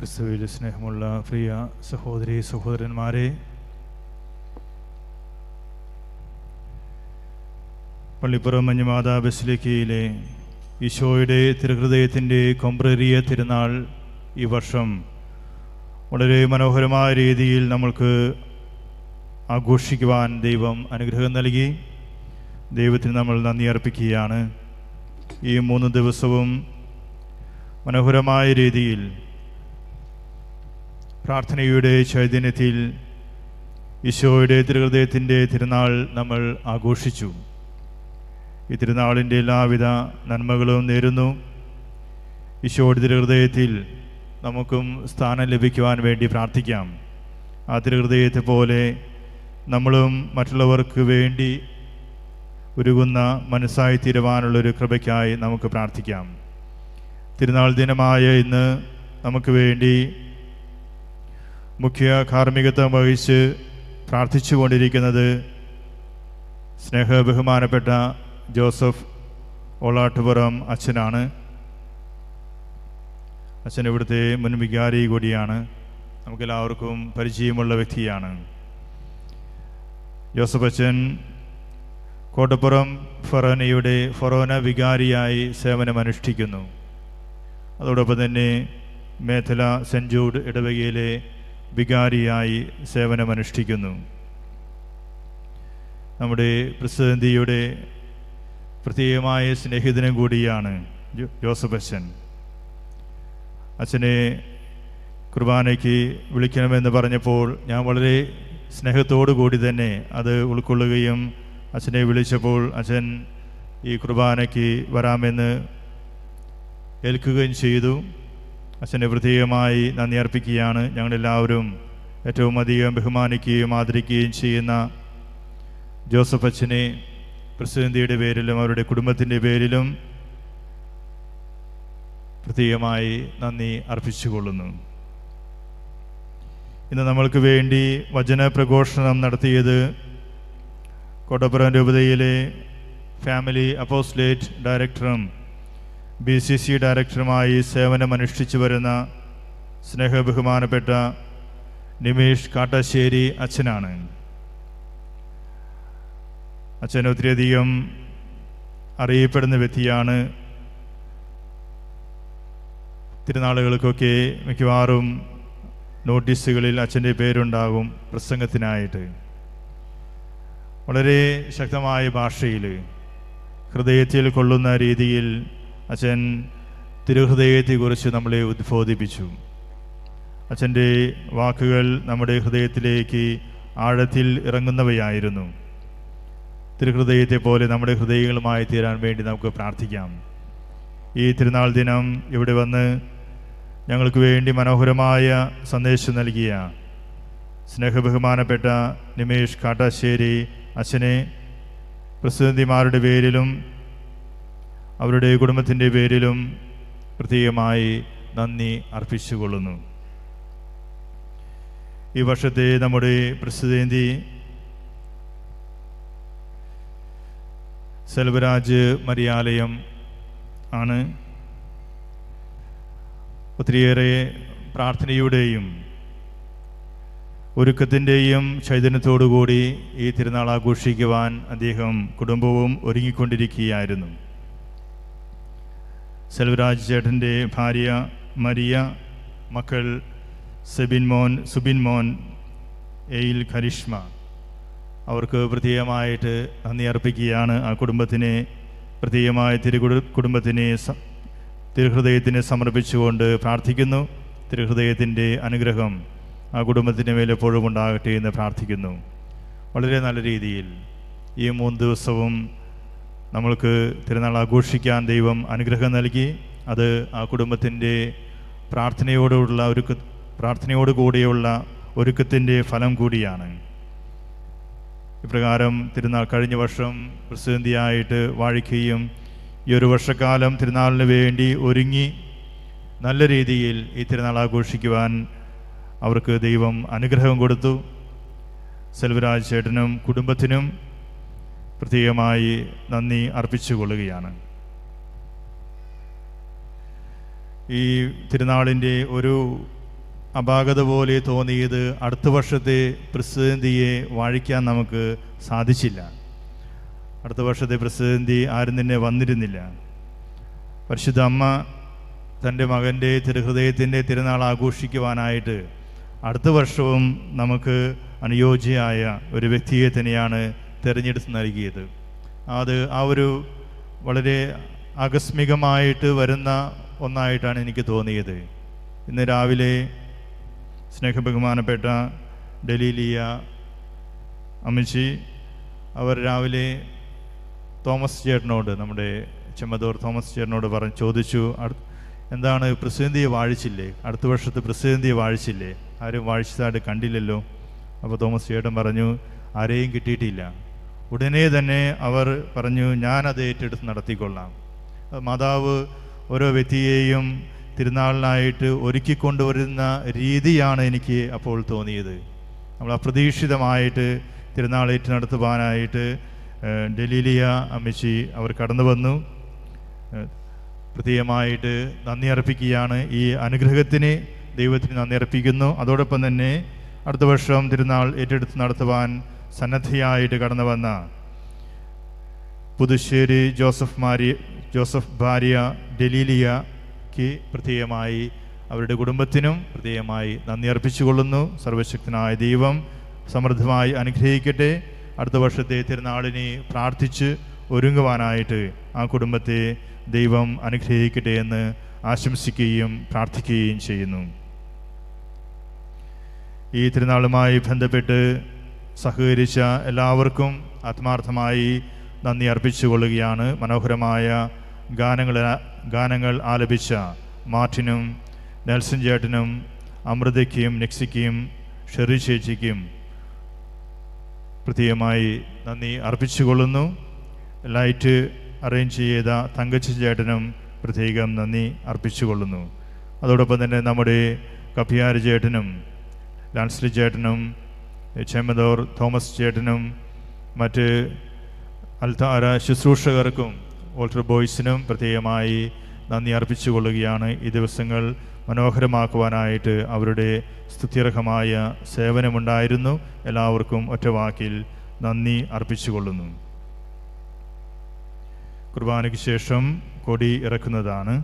ക്രിസ്തുവിൽ സ്നേഹമുള്ള പ്രിയ സഹോദരി സഹോദരന്മാരെ പള്ളിപ്പുറം മഞ്ഞുമാതാ ബസിലിക്കയിലെ ഈശോയുടെ തിരുഹൃദയത്തിന്റെ കൊമ്പ്രേറിയ തിരുനാൾ ഈ വർഷം വളരെ മനോഹരമായ രീതിയിൽ നമ്മൾക്ക് ആഘോഷിക്കുവാൻ ദൈവം അനുഗ്രഹം നൽകി. ദൈവത്തിന് നമ്മൾ നന്ദി അർപ്പിക്കുകയാണ്. ഈ മൂന്ന് ദിവസവും മനോഹരമായ രീതിയിൽ പ്രാർത്ഥനയുടെ ചൈതന്യത്തിൽ ഈശോയുടെ തിരുഹൃദയത്തിന്റെ തിരുനാൾ നമ്മൾ ആഘോഷിച്ചു. ഈ തിരുനാളിന്റെ എല്ലാവിധ നന്മകളും നേരുന്നു. ഈശോയുടെ തിരുഹൃദയത്തിൽ നമുക്കും സ്ഥാനം ലഭിക്കുവാൻ വേണ്ടി പ്രാർത്ഥിക്കാം. ആ തിരുഹൃദയത്തെ പോലെ നമ്മളും മറ്റുള്ളവർക്ക് വേണ്ടി ഉരുകുന്ന മനസ്സായി തീരുവാനുള്ളൊരു കൃപയ്ക്കായി നമുക്ക് പ്രാർത്ഥിക്കാം. തിരുനാൾ ദിനമായ ഇന്ന് നമുക്ക് വേണ്ടി മുഖ്യ കാർമ്മികത്വം വഹിച്ച് പ്രാർത്ഥിച്ചു കൊണ്ടിരിക്കുന്നത് സ്നേഹ ബഹുമാനപ്പെട്ട ജോസഫ് ഓളാട്ടുപുറം അച്ഛനാണ്. അച്ഛൻ ഇവിടുത്തെ മുൻ വികാരി കൂടിയാണ്. നമുക്കെല്ലാവർക്കും പരിചയമുള്ള വ്യക്തിയാണ്. ജോസഫ് അച്ഛൻ കോട്ടപ്പുറം ഫൊറോനയുടെ ഫറോന വികാരിയായി സേവനമനുഷ്ഠിക്കുന്നു. അതോടൊപ്പം തന്നെ മേഖല സെന്റ് ജൂഡ് ഇടവകയിലെ വികാരിയായി സേവനമനുഷ്ഠിക്കുന്നു. നമ്മുടെ പ്രസിദ്ധന്തിയുടെ പ്രത്യേകമായ സ്നേഹിതനും കൂടിയാണ് ജോസഫ് അച്ഛൻ. അച്ഛനെ കുർബാനയ്ക്ക് വിളിക്കണമെന്ന് പറഞ്ഞപ്പോൾ ഞാൻ വളരെ സ്നേഹത്തോടു കൂടി തന്നെ അത് ഉൾക്കൊള്ളുകയും അച്ഛനെ വിളിച്ചപ്പോൾ അച്ഛൻ ഈ കുർബാനയ്ക്ക് വരാമെന്ന് ഏൽക്കുകയും ചെയ്തു. അച്ഛനെ പ്രത്യേകമായി നന്ദി അർപ്പിക്കുകയാണ്. ഞങ്ങളെല്ലാവരും ഏറ്റവും അധികം ബഹുമാനിക്കുകയും ആദരിക്കുകയും ചെയ്യുന്ന ജോസഫ് അച്ഛനെ പ്രസിഡന്തിയുടെ പേരിലും അവരുടെ കുടുംബത്തിന്റെ പേരിലും പ്രത്യേകമായി നന്ദി അർപ്പിച്ചുകൊള്ളുന്നു. ഇന്ന് നമ്മൾക്ക് വേണ്ടി വചന പ്രഘോഷണം നടത്തിയത് കോട്ടപ്പുറം രൂപതയിലെ ഫാമിലി അപ്പോസ്ലേറ്റ് ഡയറക്ടറും ബി സി സി ഡയറക്ടറുമായി സേവനമനുഷ്ഠിച്ചു വരുന്ന സ്നേഹബഹുമാനപ്പെട്ട നിമേഷ് കാട്ടശ്ശേരി അച്ഛനാണ്. അച്ഛൻ ഒത്തിരിയധികം അറിയപ്പെടുന്ന വ്യക്തിയാണ്. തിരുനാളുകൾക്കൊക്കെ മിക്കവാറും നോട്ടീസുകളിൽ അച്ഛന്റെ പേരുണ്ടാകും പ്രസംഗത്തിനായിട്ട്. വളരെ ശക്തമായ ഭാഷയിൽ ഹൃദയത്തിൽ കൊള്ളുന്ന രീതിയിൽ അച്ഛൻ തിരുഹൃദയത്തെക്കുറിച്ച് നമ്മളെ ഉദ്ബോധിപ്പിച്ചു. അച്ഛന്റെ വാക്കുകൾ നമ്മുടെ ഹൃദയത്തിലേക്ക് ആഴത്തിൽ ഇറങ്ങുന്നവയായിരുന്നു. തിരുഹൃദയത്തെ പോലെ നമ്മുടെ ഹൃദയങ്ങളുമായി തീരാൻ വേണ്ടി നമുക്ക് പ്രാർത്ഥിക്കാം. ഈ തിരുനാൾ ദിനം ഇവിടെ വന്ന് ഞങ്ങൾക്ക് വേണ്ടി മനോഹരമായ സന്ദേശം നൽകിയ സ്നേഹബഹുമാനപ്പെട്ട നിമേഷ് കാട്ടാശ്ശേരി അച്ഛനെ പ്രസിദ്ധിമാരുടെ പേരിലും അവരുടെ കുടുംബത്തിന്റെ പേരിലും പ്രത്യേകമായി നന്ദി അർപ്പിച്ചുകൊള്ളുന്നു. ഈ വർഷത്തെ നമ്മുടെ പ്രസിദ്ധേന്തി സെൽവരാജ് മരിയാലയം ആണ്. ഒത്തിരിയേറെ പ്രാർത്ഥനയുടെയും ഒരുക്കത്തിന്റെയും ചൈതന്യത്തോടുകൂടി ഈ തിരുനാൾ ആഘോഷിക്കുവാൻ അദ്ദേഹം കുടുംബവും ഒരുങ്ങിക്കൊണ്ടിരിക്കുകയായിരുന്നു. സെൽവരാജ് ചേട്ടന്റെ ഭാര്യ മരിയ മക്കൾ സെബിൻ മോൻ സുബിൻ മോൻ എയിൽ കരിഷ്മ അവർക്ക് പ്രത്യേകമായിട്ട് നന്ദി അർപ്പിക്കുകയാണ്. ആ കുടുംബത്തിനെ പ്രത്യേകമായ തിരു കുടുംബത്തിനെ തിരുഹൃദയത്തിന് സമർപ്പിച്ചുകൊണ്ട് പ്രാർത്ഥിക്കുന്നു. തിരുഹൃദയത്തിന്റെ അനുഗ്രഹം ആ കുടുംബത്തിന്റെ മേൽ എപ്പോഴും ഉണ്ടാകട്ടെ എന്ന് പ്രാർത്ഥിക്കുന്നു. വളരെ നല്ല രീതിയിൽ ഈ മൂന്ന് ദിവസവും നമ്മൾക്ക് തിരുനാൾ ആഘോഷിക്കാൻ ദൈവം അനുഗ്രഹം നൽകി. അത് ആ കുടുംബത്തിന്റെ പ്രാർത്ഥനയോടുള്ള ഒരു പ്രാർത്ഥനയോട് കൂടിയുള്ള ഒരുക്കത്തിന്റെ ഫലം കൂടിയാണ്. ഇപ്രകാരം തിരുനാൾ കഴിഞ്ഞ വർഷം പ്രസിദ്ധിയായിട്ട് വാഴിക്കുകയും ഈ ഒരു വർഷക്കാലം തിരുനാളിന് വേണ്ടി ഒരുങ്ങി നല്ല രീതിയിൽ ഈ തിരുനാൾ ആഘോഷിക്കുവാൻ അവർക്ക് ദൈവം അനുഗ്രഹം കൊടുത്തു. സെൽവരാജ് ചേട്ടനും കുടുംബത്തിനും പ്രത്യേകമായി നന്ദി അർപ്പിച്ചുകൊള്ളുകയാണ്. ഈ തിരുനാളിന്റെ ഒരു അപാകത പോലെ തോന്നിയത് അടുത്ത വർഷത്തെ പ്രസിദ്ധിയെ വാഴിക്കാൻ നമുക്ക് സാധിച്ചില്ല. അടുത്ത വർഷത്തെ പ്രസിദ്ധി ആരും തന്നെ വന്നിരുന്നില്ല. പരിശുദ്ധ അമ്മ തന്റെ മകന്റെ തിരുഹൃദയത്തിന്റെ തിരുനാൾ ആഘോഷിക്കുവാനായിട്ട് അടുത്ത വർഷവും നമുക്ക് അനുയോജ്യയായ ഒരു വ്യക്തിയെ തന്നെയാണ് തിരഞ്ഞെടുത്ത് നൽകിയത്. അത് ആ ഒരു വളരെ ആകസ്മികമായിട്ട് വരുന്ന ഒന്നായിട്ടാണ് എനിക്ക് തോന്നിയത്. ഇന്ന് രാവിലെ സ്നേഹബഹുമാനപ്പെട്ട ഡലീലിയ അമിഷി അവർ രാവിലെ തോമസ് ചേട്ടനോട് നമ്മുടെ ചെമ്മദൂർ തോമസ് ചേട്ടനോട് പറഞ്ഞ് ചോദിച്ചു "അടു- എന്താണ് പ്രസിദ്ധിയെ വാഴിച്ചില്ലേ? അടുത്ത വർഷത്തെ പ്രസിദ്ധിയെ വാഴിച്ചില്ലേ? ആരും വാഴിച്ചതായിട്ട് കണ്ടില്ലല്ലോ. അപ്പോൾ തോമസ് ചേട്ടൻ പറഞ്ഞു ആരെയും കിട്ടിയിട്ടില്ല. ഉടനെ തന്നെ അവർ പറഞ്ഞു ഞാനത് ഏറ്റെടുത്ത് നടത്തിക്കൊള്ളാം. മാതാവ് ഓരോ വ്യക്തിയെയും തിരുനാളിനായിട്ട് ഒരുക്കിക്കൊണ്ടുവരുന്ന രീതിയാണ് എനിക്ക് അപ്പോൾ തോന്നിയത്. നമ്മൾ അപ്രതീക്ഷിതമായിട്ട് തിരുനാളേറ്റ് നടത്തുവാനായിട്ട് ഡെലീലിയ അമ്മച്ചി അവർ കടന്നു വന്നു. പ്രത്യേകമായിട്ട് നന്ദി അർപ്പിക്കുകയാണ്. ഈ അനുഗ്രഹത്തിന് ദൈവത്തിന് നന്ദി അർപ്പിക്കുന്നു. അതോടൊപ്പം തന്നെ അടുത്ത വർഷം തിരുനാൾ ഏറ്റെടുത്ത് നടത്തുവാൻ സന്നദ്ധയായിട്ട് കടന്നു വന്ന പുതുശ്ശേരി ജോസഫ് മാരി ജോസഫ് ഭാര്യ ഡെലീലിയയ്ക്ക് പ്രത്യേകമായി അവരുടെ കുടുംബത്തിനും പ്രത്യേകമായി നന്ദി അർപ്പിച്ചുകൊള്ളുന്നു. സർവശക്തനായ ദൈവം സമൃദ്ധമായി അനുഗ്രഹിക്കട്ടെ. അടുത്ത വർഷത്തെ തിരുനാളിനെ പ്രാർത്ഥിച്ച് ഒരുങ്ങുവാനായിട്ട് ആ കുടുംബത്തെ ദൈവം അനുഗ്രഹിക്കട്ടെ എന്ന് ആശംസിക്കുകയും പ്രാർത്ഥിക്കുകയും ചെയ്യുന്നു. ഈ തിരുനാളുമായി ബന്ധപ്പെട്ട് സഹകരിച്ച എല്ലാവർക്കും ആത്മാർത്ഥമായി നന്ദി അർപ്പിച്ചുകൊള്ളുകയാണ്. മനോഹരമായ ഗാനങ്ങൾ ഗാനങ്ങൾ ആലപിച്ച മാർട്ടിനും നെൽസൺ ചേട്ടനും അമൃതയ്ക്കും നെക്സിക്കും ഷെറി ചേച്ചിക്കും പ്രത്യേകമായി നന്ദി അർപ്പിച്ചുകൊള്ളുന്നു. ലൈറ്റ് അറേഞ്ച് ചെയ്ത തങ്കച്ചി ചേട്ടനും പ്രത്യേകം നന്ദി അർപ്പിച്ചുകൊള്ളുന്നു. അതോടൊപ്പം തന്നെ നമ്മുടെ കപ്പിയാര് ചേട്ടനും ലാൻസ്ലി ചേട്ടനും ചെമ്മദോർ തോമസ് ചേട്ടനും മറ്റ് അൽത്താര ശുശ്രൂഷകർക്കും ഓൾട്ടർ ബോയ്സിനും പ്രത്യേകമായി നന്ദി അർപ്പിച്ചു കൊള്ളുകയാണ് ഈ ദിവസങ്ങൾ മനോഹരമാക്കുവാനായിട്ട് അവരുടെ സ്തുത്യർഹമായ സേവനമുണ്ടായിരുന്നു. എല്ലാവർക്കും ഒറ്റവാക്കിൽ നന്ദി അർപ്പിച്ചു കൊള്ളുന്നു കുർബാനയ്ക്ക് ശേഷം കൊടി ഇറക്കുന്നതാണ്.